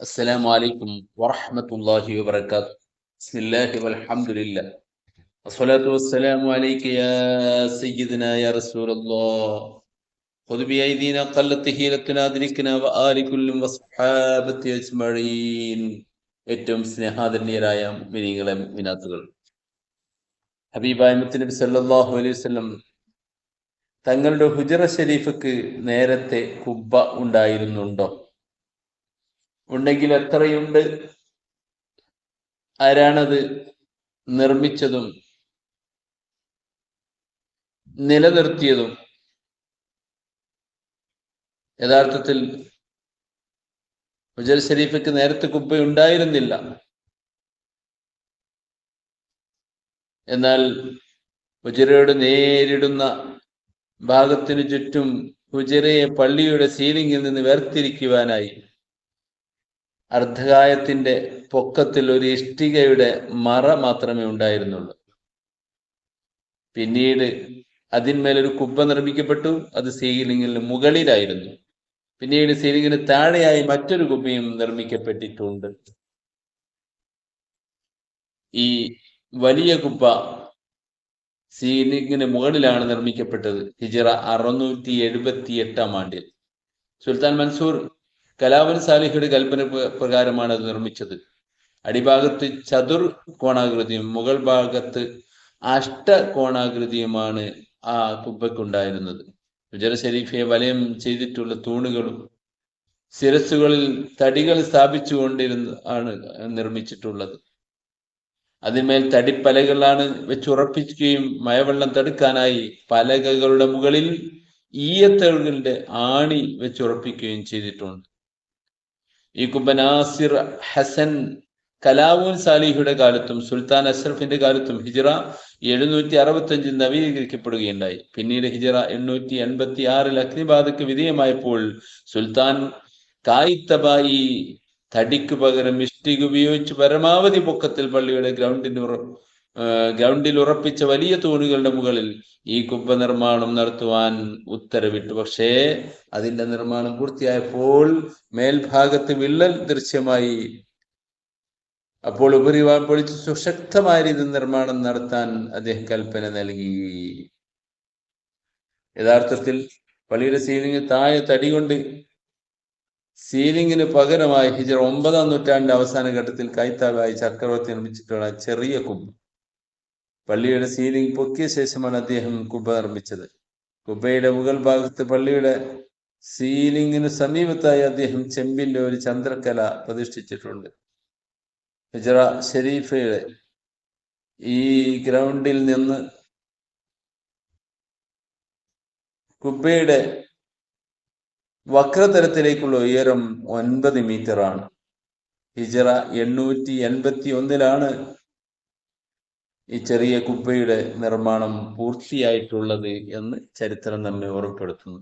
السلام عليكم ورحمة الله وبركاته بسم الله والحمد لله والصلاة والسلام عليك يا سيدنا يا رسول الله خذ بأيدينا قلت هيلتنا أدركنا وآل كل وصحابة أجمعين ഏറ്റവും സ്നേഹാദരണീയരായ മിനിങ്ങളെ മിനാത്തുകൾ ഹബീബായ മുത്തനബി സല്ലല്ലാഹു അലൈഹി വസല്ലം തങ്ങളുടെ ഹുജറ ഷരീഫക്ക് നേരത്തെ കുബ്ബ ഉണ്ടായിരുന്നുണ്ടോ ഉണ്ടെങ്കിൽ എത്രയുണ്ട്? ആരാണത് നിർമ്മിച്ചതും നിലനിർത്തിയതും? യഥാർത്ഥത്തിൽ ഉജൽ ഷരീഫിക്ക് നേരത്തെ കുപ്പ ഉണ്ടായിരുന്നില്ല. എന്നാൽ ഹുജറയോട് നേരിടുന്ന ഭാഗത്തിനു ചുറ്റും ഹുജറയെ പള്ളിയുടെ സീലിംഗിൽ നിന്ന് വേർതിരിക്കുവാനായി അർദ്ധകായത്തിന്റെ പൊക്കത്തിൽ ഒരു ഇഷ്ടികയുടെ മറ മാത്രമേ ഉണ്ടായിരുന്നുള്ളൂ. പിന്നീട് അതിന്മേലൊരു കുപ്പ നിർമ്മിക്കപ്പെട്ടു. അത് സീലിംഗിന് മുകളിലായിരുന്നു. പിന്നീട് സീലിംഗിന് താഴെയായി മറ്റൊരു കുപ്പിയും നിർമ്മിക്കപ്പെട്ടിട്ടുണ്ട്. ഈ വലിയ കുപ്പ സീലിംഗിന് മുകളിലാണ് നിർമ്മിക്കപ്പെട്ടത്. ഹിജറ അറുന്നൂറ്റി എഴുപത്തി എട്ടാം ആണ്ടിൽ. സുൽത്താൻ മൻസൂർ കലാവൻ സാലിഹയുടെ കൽപ്പന പ്രകാരമാണ് അത് നിർമ്മിച്ചത്. അടിഭാഗത്ത് ചതുർ കോണാകൃതിയും മുകൾ ഭാഗത്ത് അഷ്ട കോണാകൃതിയുമാണ് ആ കുപ്പയ്ക്കുണ്ടായിരുന്നത്. ഹുജറ ഷരീഫെ വലയം ചെയ്തിട്ടുള്ള തൂണുകളും ശിരസുകളിൽ തടികൾ സ്ഥാപിച്ചുകൊണ്ടിരുന്ന ആണ് നിർമ്മിച്ചിട്ടുള്ളത്. അതിന്മേൽ തടിപ്പലകളാണ് വെച്ചുറപ്പിക്കുകയും മഴവെള്ളം തടുക്കാനായി പലകകളുടെ മുകളിൽ ഈയത്തകളുടെ ആണി വെച്ചുറപ്പിക്കുകയും ചെയ്തിട്ടുണ്ട്. ഈ കുബനാസിർ ഹസൻ കലാവൂൻ സാലിഹിയുടെ കാലത്തും സുൽത്താൻ അഷ്റഫിന്റെ കാലത്തും ഹിജറ എഴുന്നൂറ്റി അറുപത്തി അഞ്ചിൽ നവീകരിക്കപ്പെടുകയുണ്ടായി. പിന്നീട് ഹിജറ എണ്ണൂറ്റി എൺപത്തി ആറിൽ അഗ്നിബാധക്ക് വിധേയമായപ്പോൾ സുൽത്താൻ കായിത്തബായി തടിക്ക് പകരം ഇഷ്ടിക ഉപയോഗിച്ച് പരമാവധി പൊക്കത്തിൽ പള്ളിയുടെ ഗ്രൗണ്ടിന് ഗ്രൗണ്ടിൽ ഉറപ്പിച്ച വലിയ തൂണുകളുടെ മുകളിൽ ഈ കുപ്പ നിർമ്മാണം നടത്തുവാൻ ഉത്തരവിട്ടു. പക്ഷേ അതിന്റെ നിർമ്മാണം പൂർത്തിയായപ്പോൾ മേൽഭാഗത്ത് വിള്ളൽ ദൃശ്യമായി. അപ്പോൾ ഉപരിവാൻ പൊളിച്ച് സുശക്തമായ രീതിയിൽ നിർമ്മാണം നടത്താൻ അദ്ദേഹം കൽപ്പന നൽകി. യഥാർത്ഥത്തിൽ പള്ളിയുടെ സീലിംഗ് താഴെ തടി കൊണ്ട് സീലിംഗിന് പകരമായി ഹിജർ ഒമ്പതാം നൂറ്റാണ്ടിന്റെ അവസാന ഘട്ടത്തിൽ കൈത്താവായി ചക്രവർത്തി നിർമ്മിച്ചിട്ടുള്ള ചെറിയ കുബ്ബ പള്ളിയുടെ സീലിംഗ് പൊക്കിയ ശേഷമാണ് അദ്ദേഹം കുബ നിർമ്മിച്ചത്. കുബയുടെ മുകൾ ഭാഗത്ത് പള്ളിയുടെ സീലിംഗിന് സമീപത്തായി അദ്ദേഹം ചെമ്പിന്റെ ഒരു ചന്ദ്രക്കല പ്രതിഷ്ഠിച്ചിട്ടുണ്ട്. ഹിജറ ഷെരീഫയുടെ ഈ ഗ്രൗണ്ടിൽ നിന്ന് കുബയുടെ വക്രതലത്തിലേക്കുള്ള ഉയരം ഒൻപത് മീറ്റർ ആണ് ഹിജറ എണ്ണൂറ്റി എൺപത്തി ഒന്നിലാണ് ഈ ചെറിയ കുബ്ബയുടെ നിർമ്മാണം പൂർത്തിയായിട്ടുള്ളത് എന്ന് ചരിത്രം നമ്മെ ഓർമ്മപ്പെടുത്തുന്നു.